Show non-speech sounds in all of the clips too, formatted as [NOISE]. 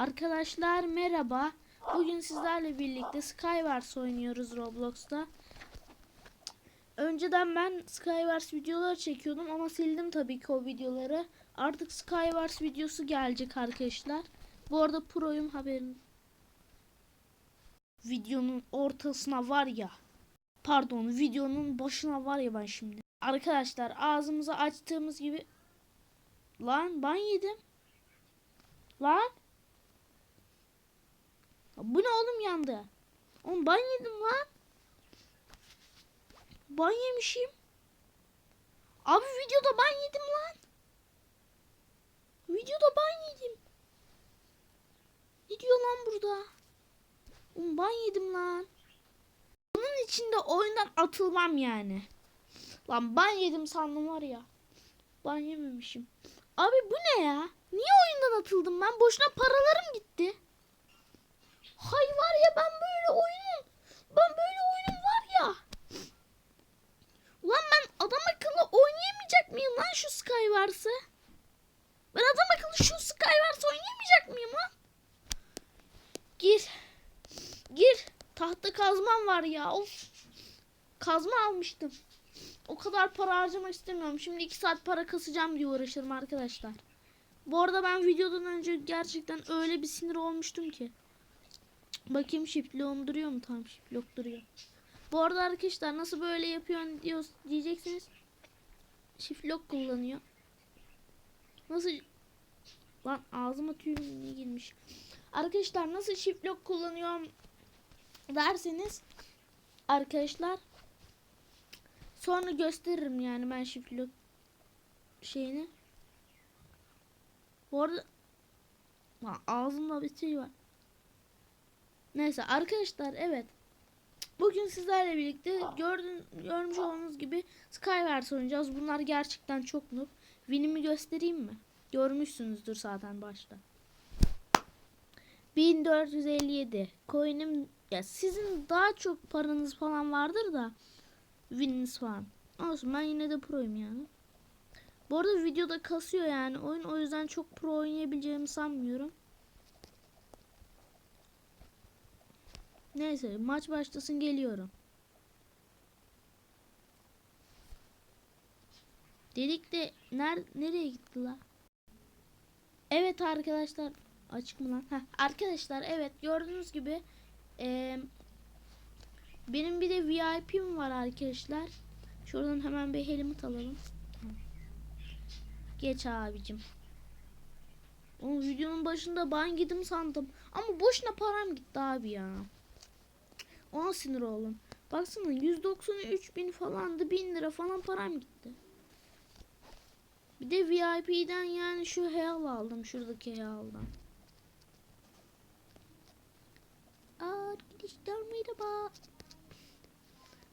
Arkadaşlar merhaba. Bugün sizlerle birlikte Skywars oynuyoruz Roblox'ta. Önceden ben Skywars videoları çekiyordum ama sildim tabii ki o videoları. Artık Skywars videosu gelecek arkadaşlar. Bu arada proyum haberin. Videonun ortasına var ya. Pardon videonun başına var ya ben şimdi. Arkadaşlar ağzımızı açtığımız gibi. Lan ban yedim. Lan. Bu ne oğlum yandı? Oğlum ban yedim lan. Ban yemişim. Abi videoda ban yedim lan. Videoda ban yedim. Ne diyor lan burada? Oğlum ban yedim lan. Bunun içinde oyundan atılmam yani. Lan ban yedim sandım var ya. Ban yememişim. Abi bu ne ya? Niye oyundan atıldım ben? Boşuna paralarım gitti. Hay var ya ben böyle oyunun. Ben böyle oyunum var ya. Ulan ben adam akıllı oynayamayacak mıyım lan şu Skywars'ı? Ben adam akıllı şu Skywars oynayamayacak mıyım lan? Gir. Gir. Tahta kazmam var ya. Of. Kazma almıştım. O kadar para harcamak istemiyorum. Şimdi 2 saat para kasacağım diye uğraşırım arkadaşlar. Bu arada ben videodan önce gerçekten öyle bir sinir olmuştum ki. Bakayım shift lock'um duruyor mu? Tamam shift lock duruyor. Bu arada arkadaşlar nasıl böyle yapıyorsun diyor, diyeceksiniz. Shift lock kullanıyor. Nasıl Lan ağzıma tüyüm ne girmiş. Arkadaşlar nasıl shift lock kullanıyorum derseniz arkadaşlar sonra gösteririm yani ben shift lock şeyini. Bu arada Lan ağzımda bir şey var. Neyse arkadaşlar evet. Bugün sizlerle birlikte gördün, görmüş olduğunuz gibi Skywars oynayacağız. Bunlar gerçekten çok noob. Win'imi göstereyim mi? Görmüşsünüzdür zaten başta. 1457. Coin'im ya sizin daha çok paranız falan vardır da wininiz falan. Olsun ben yine de proyum yani. Bu arada videoda kasıyor yani oyun o yüzden çok pro oynayabileceğimi sanmıyorum. Neyse maç başlasın geliyorum. Dedik de ner nereye gitti la? Evet arkadaşlar açık mı lan? Heh, arkadaşlar evet gördüğünüz gibi eee, benim bir de VIP'm var arkadaşlar. Şuradan hemen bir helmet alalım. Geç abicim. O videonun başında ban gidim sandım. Ama boşuna param gitti abi ya. Ona sinir oldum. Baksana 193 bin falandı. 1000 lira falan param gitti. Bir de VIP'den yani şu heyal aldım. Şuradaki heyaldan. Arkadaşlar merhaba.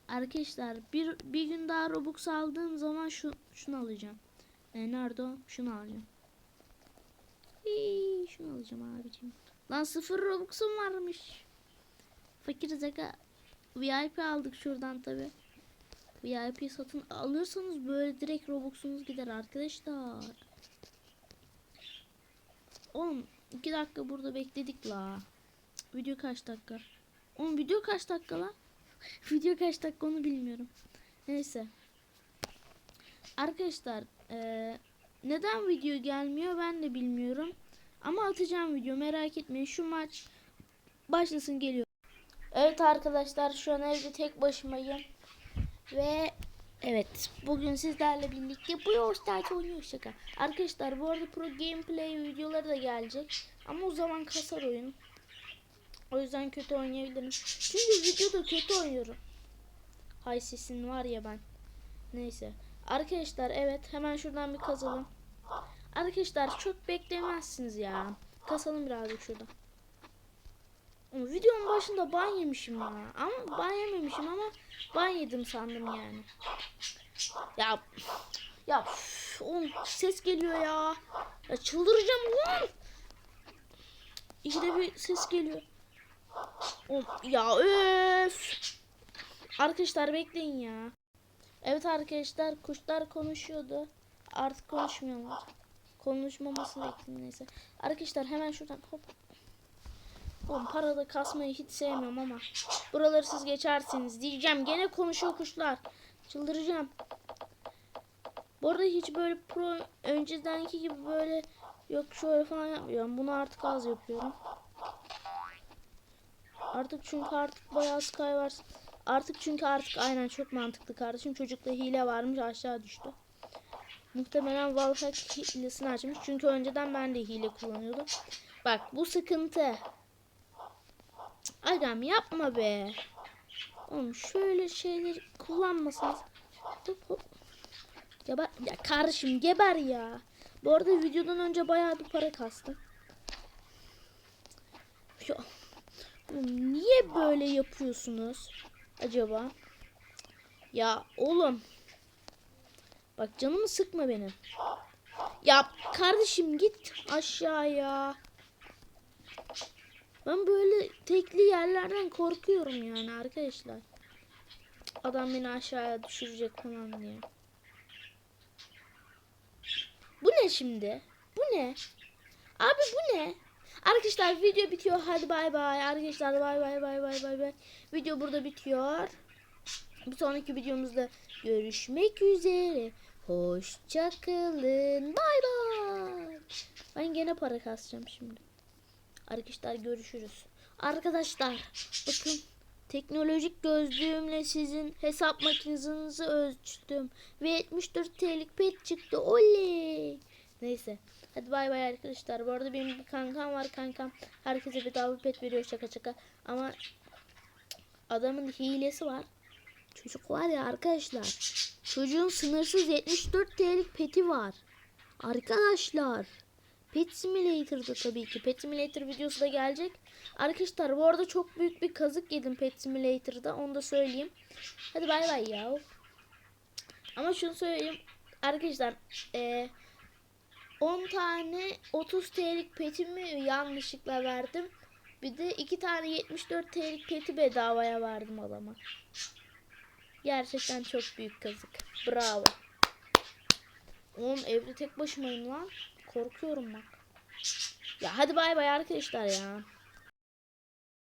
Arkadaşlar bir, bir gün daha Robux aldığım zaman şu şunu alacağım. E, nerede o? Şunu alacağım. Hii, şunu alacağım abicim. Lan sıfır Robux'um varmış. Fakir zeka. VIP aldık şuradan tabi. VIP satın alırsanız böyle direkt Robux'unuz gider arkadaşlar. Oğlum 2 dakika burada bekledik la. Video kaç dakika? Oğlum video kaç dakika la? [LAUGHS] video kaç dakika onu bilmiyorum. Neyse. Arkadaşlar eee, neden video gelmiyor ben de bilmiyorum. Ama atacağım video merak etmeyin. Şu maç başlasın geliyor. Evet arkadaşlar şu an evde tek başımayım. Ve evet bugün sizlerle birlikte bu Stars oynuyor şaka. Arkadaşlar bu arada pro gameplay videoları da gelecek. Ama o zaman kasar oyun. O yüzden kötü oynayabilirim. Çünkü videoda kötü oynuyorum. Hay sesin var ya ben. Neyse. Arkadaşlar evet hemen şuradan bir kazalım. Arkadaşlar çok beklemezsiniz ya. Kasalım birazcık şurada. Videonun başında ban yemişim ya. Ama ban yememişim ama ban yedim sandım yani. Ya ya oğlum ses geliyor ya. Ya çıldıracağım lan. İşte bir ses geliyor. Oğlum, ya öf. Arkadaşlar bekleyin ya. Evet arkadaşlar kuşlar konuşuyordu. Artık konuşmuyorlar. Konuşmamasını bekleyin neyse. Arkadaşlar hemen şuradan hop Oğlum parada kasmayı hiç sevmiyorum ama. Buraları siz geçersiniz diyeceğim. Gene konuşuyor kuşlar. Çıldıracağım. Bu arada hiç böyle pro öncedenki gibi böyle yok şöyle falan yapmıyorum. Bunu artık az yapıyorum. Artık çünkü artık bayağı sky var. Artık çünkü artık aynen çok mantıklı kardeşim. Çocukta hile varmış aşağı düştü. Muhtemelen Valhack hilesini açmış. Çünkü önceden ben de hile kullanıyordum. Bak bu sıkıntı. Agam yapma be. Oğlum şöyle şeyleri kullanmasanız. Geber. Ya kardeşim geber ya. Bu arada videodan önce bayağı bir para kastım. Ya. Oğlum niye böyle yapıyorsunuz? Acaba? Ya oğlum. Bak canımı sıkma benim. Ya kardeşim git aşağıya. Ben böyle tekli yerlerden korkuyorum yani arkadaşlar. Adam beni aşağıya düşürecek falan diye. Bu ne şimdi? Bu ne? Abi bu ne? Arkadaşlar video bitiyor. Hadi bay bay. Arkadaşlar bay bay bay bay bay. Video burada bitiyor. Bir sonraki videomuzda görüşmek üzere. Hoşça kalın. Bay bay. Ben gene para kasacağım şimdi. Arkadaşlar görüşürüz. Arkadaşlar bakın teknolojik gözlüğümle sizin hesap makinenizi ölçtüm. Ve 74 TL'lik pet çıktı. Oley. Neyse. Hadi bay bay arkadaşlar. Bu arada benim bir kankam var kankam. Herkese bedava pet veriyor şaka şaka. Ama adamın hilesi var. Çocuk var ya arkadaşlar. Çocuğun sınırsız 74 TL'lik peti var. Arkadaşlar. Pet Simulator'da tabii ki. Pet Simulator videosu da gelecek. Arkadaşlar bu arada çok büyük bir kazık yedim Pet Simulator'da. Onu da söyleyeyim. Hadi bay bay ya. Ama şunu söyleyeyim. Arkadaşlar eee 10 tane 30 TL'lik petimi yanlışlıkla verdim. Bir de 2 tane 74 TL'lik peti bedavaya verdim adama. Gerçekten çok büyük kazık. Bravo. Oğlum evde tek başımayım lan. Korkuyorum bak. Ya hadi bay bay arkadaşlar ya.